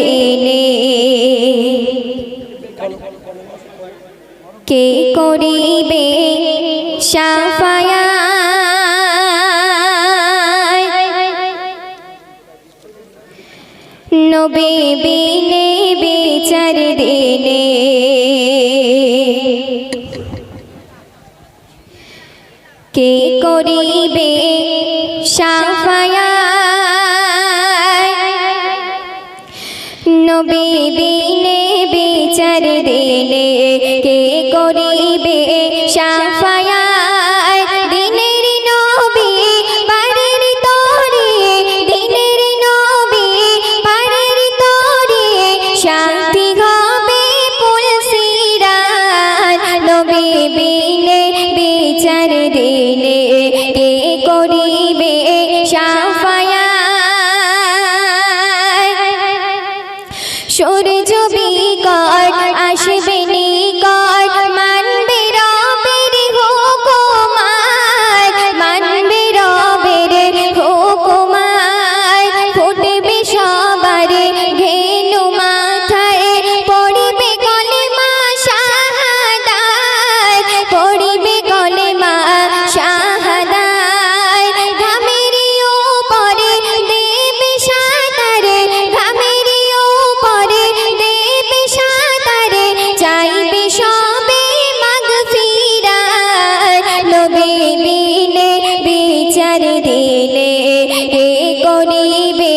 দিনে। কে করিবে সাফায়া বিচার দিনে। কে করিবে সাফায়া নবী বিচার দিলে কে করিবে দিনের নবী পারের তরে দিনের নবী শান্তি হবে নবী বিচার দিলে কে করিবে সূর্য বিকট আসবে নিকট দিলে হে করিবে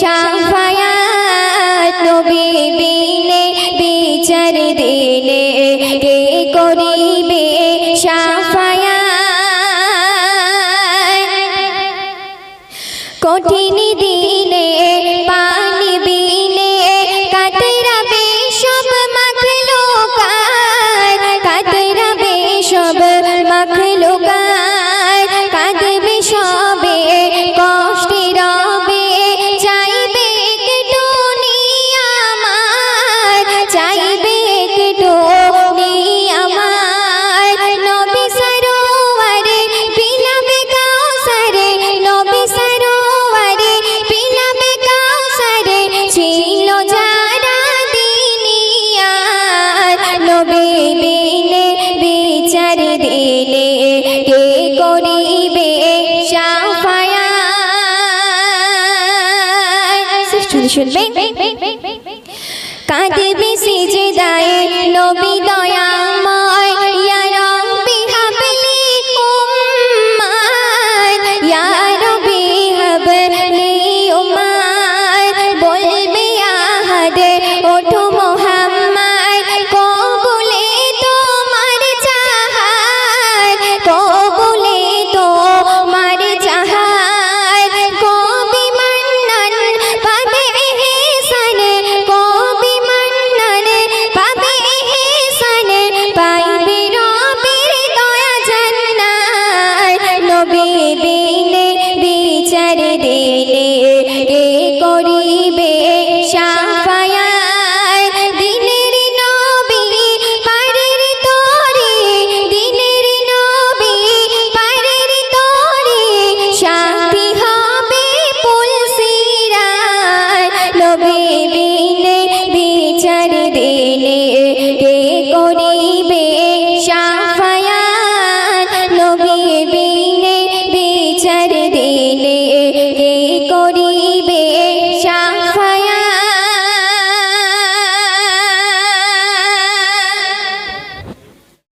সাফায়াত নবী বিনে বিচার দিলে হে করি নবী বিনে বিচার দিনে কে করিবে সাফায়া শুনবে নিয়ে kodi